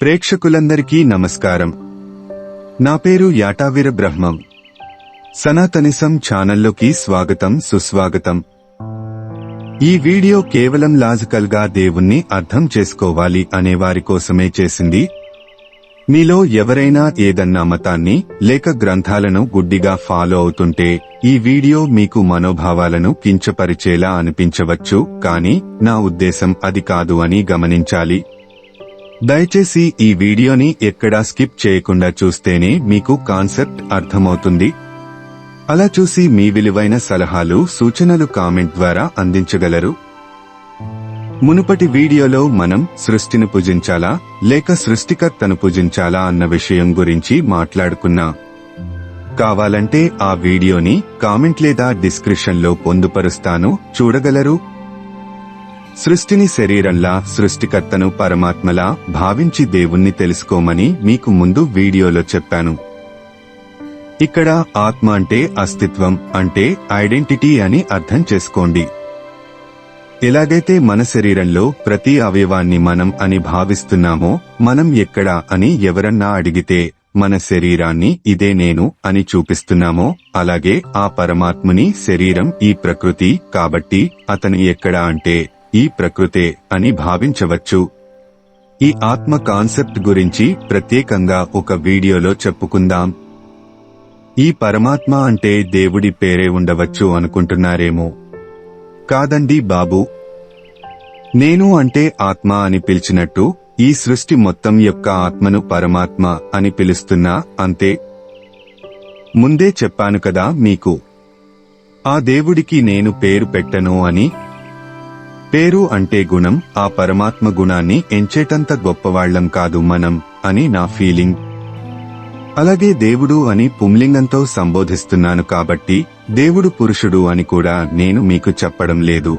ప్రేక్షకులందరికీ నమస్కారం. నా పేరు యాటావీర బ్రహ్మం. సనాతనిసం ఛానల్లోకి స్వాగతం సుస్వాగతం. ఈ వీడియో కేవలం లాజికల్గా దేవుణ్ణి అర్థం చేసుకోవాలి అనే వారి కోసమే చేసింది. మీలో ఎవరైనా ఏదన్నా మతాన్ని లేక గ్రంథాలను గుడ్డిగా ఫాలో అవుతుంటే ఈ వీడియో మీకు మనోభావాలను కించపరిచేలా అనిపించవచ్చు కానీ నా ఉద్దేశం అది కాదు అని గమనించాలి. దయచేసి ఈ వీడియోని ఎక్కడా స్కిప్ చేయకుండా చూస్తేనే మీకు కాన్సెప్ట్ అర్థమవుతుంది. అలా చూసి మీ విలువైన సలహాలు సూచనలు కామెంట్ ద్వారా అందించగలరు. మునుపటి వీడియోలో మనం సృష్టిని పూజించాలా లేక సృష్టికర్తను పూజించాలా అన్న విషయం గురించి మాట్లాడుకున్నా. కావాలంటే ఆ వీడియోని కామెంట్ లేదా డిస్క్రిప్షన్లో పొందుపరుస్తాను. చూడగలరు? సృష్టిని శరీరంలా సృష్టికర్తను పరమాత్మలా భావించి దేవుణ్ణి తెలుసుకోమని మీకు ముందు వీడియోలో చెప్పాను. ఇక్కడ ఆత్మ అంటే అస్తిత్వం అంటే ఐడెంటిటీ అని అర్థం చేసుకోండి. ఎలాగైతే మన శరీరంలో ప్రతి అవయవాన్ని మనం అని భావిస్తున్నామో మనం ఎక్కడ అని ఎవరన్నా అడిగితే మన శరీరాన్ని ఇదే నేను అని చూపిస్తున్నామో అలాగే ఆ పరమాత్ముని శరీరం ఈ ప్రకృతి కాబట్టి అతను ఎక్కడ అంటే ఈ ప్రకృతే అని భావించవచ్చు. ఈ ఆత్మ కాన్సెప్ట్ గురించి ప్రత్యేకంగా ఒక వీడియోలో చెప్పుకుందాం. ఈ పరమాత్మ అంటే దేవుడి పేరే ఉండవచ్చు అనుకుంటున్నారేమో. కాదండి బాబు. నేను అంటే ఆత్మ అని పిలిచినట్టు ఈ సృష్టి మొత్తం యొక్క ఆత్మను పరమాత్మ అని పిలుస్తున్నా అంతే. ముందే చెప్పాను కదా మీకు. ఆ దేవుడికి నేను పేరు పెట్టను అని పేరు అంటే గుణం ఆ పరమాత్మ గుణాన్ని ఎంచేటంత గొప్పవాళ్ళం కాదు మనం అని నా ఫీలింగ్. అలాగే దేవుడు అని పుంలింగంతో సంబోధిస్తున్నాను కాబట్టి దేవుడు పురుషుడు అని కూడా నేను మీకు చెప్పడం లేదు.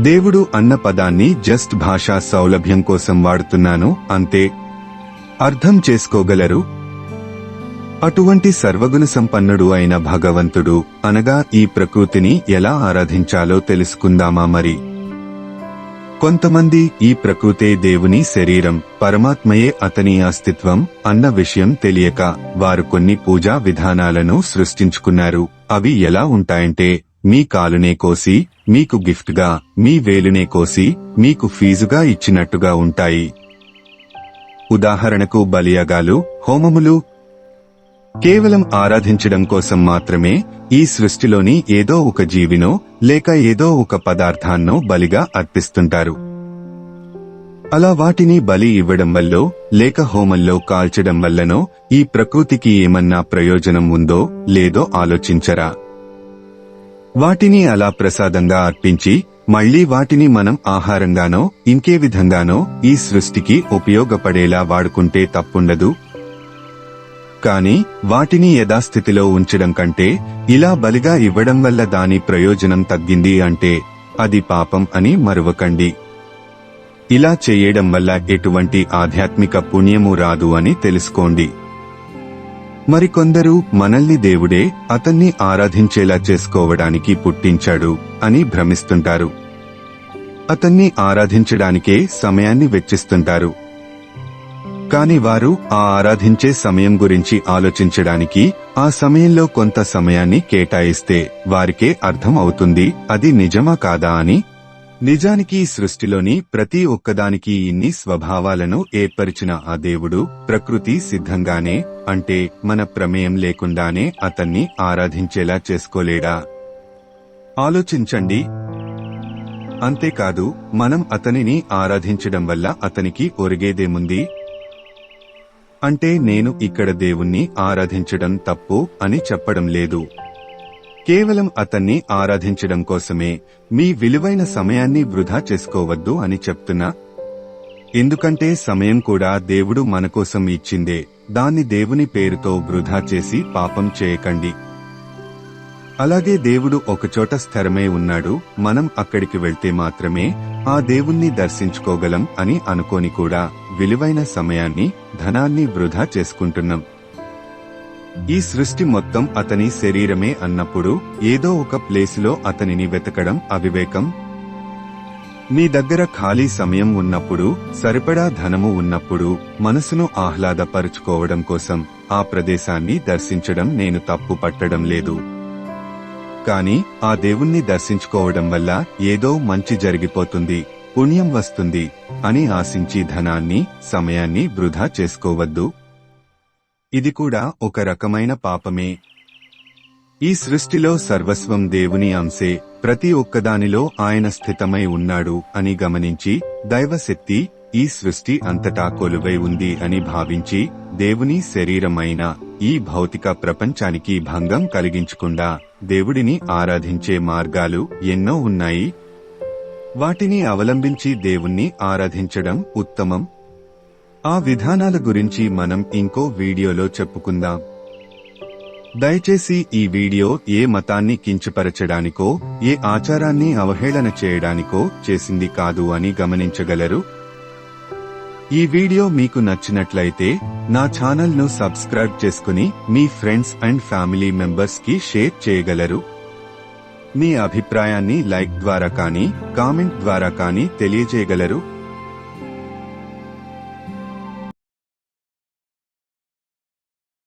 దేవుడు అన్న పదాన్ని జస్ట్ భాషా సౌలభ్యం కోసం వాడుతున్నాను అంతే. అర్థం చేసుకోగలరు? అటువంటి సర్వగుణ సంపన్నుడు అయిన భగవంతుడు అనగా ఈ ప్రకృతిని ఎలా ఆరాధించాలో తెలుసుకుందామా మరి? కొంతమంది ఈ ప్రకృతే దేవుని శరీరం పరమాత్మయే అతని అస్తిత్వం అన్న విషయం తెలియక వారు కొన్ని పూజా విధానాలను సృష్టించుకున్నారు. అవి ఎలా ఉంటాయంటే మీ కాలునే కోసి మీకు గిఫ్ట్గా మీ వేలునే కోసి మీకు ఫీజుగా ఇచ్చినట్టుగా ఉంటాయి. ఉదాహరణకు బలియాగాలు హోమములు కేవలం ఆరాధించడం కోసం మాత్రమే ఈ సృష్టిలోని ఏదో ఒక జీవినో లేక ఏదో ఒక పదార్థాన్నో బలిగా అర్పిస్తుంటారు. అలా వాటిని బలి ఇవ్వడం వల్లో లేక హోమంలో కాల్చడం వల్లనో ఈ ప్రకృతికి ఏమన్నా ప్రయోజనం ఉందో లేదో ఆలోచించరా. వాటిని అలా ప్రసాదంగా అర్పించి మళ్ళీ వాటిని మనం ఆహారంగానో ఇంకే విధంగానో ఈ సృష్టికి ఉపయోగపడేలా వాడుకుంటే తప్పుండదు. కాని వాటిని యథాస్థితిలో ఉంచడం కంటే ఇలా బలిగా ఇవ్వడం వల్ల దాని ప్రయోజనం తగ్గింది అంటే అది పాపం అని మరువకండి. ఇలా చేయడం వల్ల ఎటువంటి ఆధ్యాత్మిక పుణ్యము రాదు అని తెలుసుకోండి. మరికొందరు మనల్ని దేవుడే అతన్ని ఆరాధించేలా చేసుకోవడానికి పుట్టించాడు అని భ్రమిస్తుంటారు. అతన్ని ఆరాధించడానికే సమయాన్ని వెచ్చిస్తుంటారు. కాని వారు ఆ ఆరాధించే సమయం గురించి ఆలోచించడానికి ఆ సమయంలో కొంత సమయాన్ని కేటాయిస్తే వారికే అర్థం అవుతుంది అది నిజమా కాదా అని. నిజానికి సృష్టిలోని ప్రతి ఒక్కదానికి ఇన్ని స్వభావాలను ఏర్పరిచిన ఆ దేవుడు ప్రకృతి సిద్ధంగానే అంటే మన ప్రమేయం లేకుండానే అతన్ని ఆరాధించేలా చేసుకోలేడా? ఆలోచించండి. అంతేకాదు మనం అతనిని ఆరాధించడం వల్ల అతనికి ఒరిగేదేముంది? అంటే నేను ఇక్కడ దేవుణ్ణి ఆరాధించడం తప్పు అని చెప్పడం లేదు. కేవలం అతన్ని ఆరాధించడం కోసమే మీ విలువైన సమయాన్ని వృధా చేసుకోవద్దు అని చెప్తున్నా. ఎందుకంటే సమయం కూడా దేవుడు మనకోసం ఇచ్చిందే. దాన్ని దేవుని పేరుతో వృధా చేసి పాపం చేయకండి. అలాగే దేవుడు ఒకచోట స్థిరమే ఉన్నాడు. మనం అక్కడికి వెళ్తే మాత్రమే ఆ దేవుణ్ణి దర్శించుకోగలం అని అనుకోని కూడా. విలువైన సమయాన్ని ధనాన్ని వృధా చేసుకుంటున్నాం. ఈ సృష్టి మొత్తం అతని శరీరమే అన్నప్పుడు ఏదో ఒక ప్లేసులో అతనిని వెతకడం అవివేకం. మీ దగ్గర ఖాళీ సమయం ఉన్నప్పుడు సరిపడా ధనము ఉన్నప్పుడు మనసును ఆహ్లాదపరుచుకోవడం కోసం ఆ ప్రదేశాన్ని దర్శించడం నేను తప్పు పట్టడం లేదు. కాని ఆ దేవుణ్ణి దర్శించుకోవడం వల్ల ఏదో మంచి జరిగిపోతుంది. పుణ్యం వస్తుంది అని ఆశించి ధనాన్ని సమయాన్ని వృధా చేసుకోవద్దు. ఇది కూడా ఒక రకమైన పాపమే. ఈ సృష్టిలో సర్వస్వం దేవుని అంశే ప్రతి ఒక్కదానిలో ఆయన స్థితమై ఉన్నాడు అని గమనించి దైవశక్తి ఈ సృష్టి అంతటా కొలువై ఉంది అని భావించి దేవుని శరీరమైన ఈ భౌతిక ప్రపంచానికి భంగం కలిగించకుండా దేవుడిని ఆరాధించే మార్గాలు ఎన్నో ఉన్నాయి వాటిని అవలంబించి దేవుణ్ణి ఆరాధించడం ఉత్తమం. ఆ విధానాల గురించి మనం ఇంకో వీడియోలో చెప్పుకుందాం. దయచేసి ఈ వీడియో ఏ మతాన్ని కించపరచడానికో ఏ ఆచారాన్ని అవహేళన చేయడానికో చేసింది కాదు అని గమనించగలరు. ఈ వీడియో మీకు నచ్చినట్లయితే నా ఛానల్ను సబ్స్క్రైబ్ చేసుకుని మీ ఫ్రెండ్స్ అండ్ ఫ్యామిలీ మెంబర్స్కి షేర్ చేయగలరు. మీ అభిప్రాయాన్ని లైక్ ద్వారా కానీ కామెంట్ ద్వారా కానీ తెలియజేయగలరు.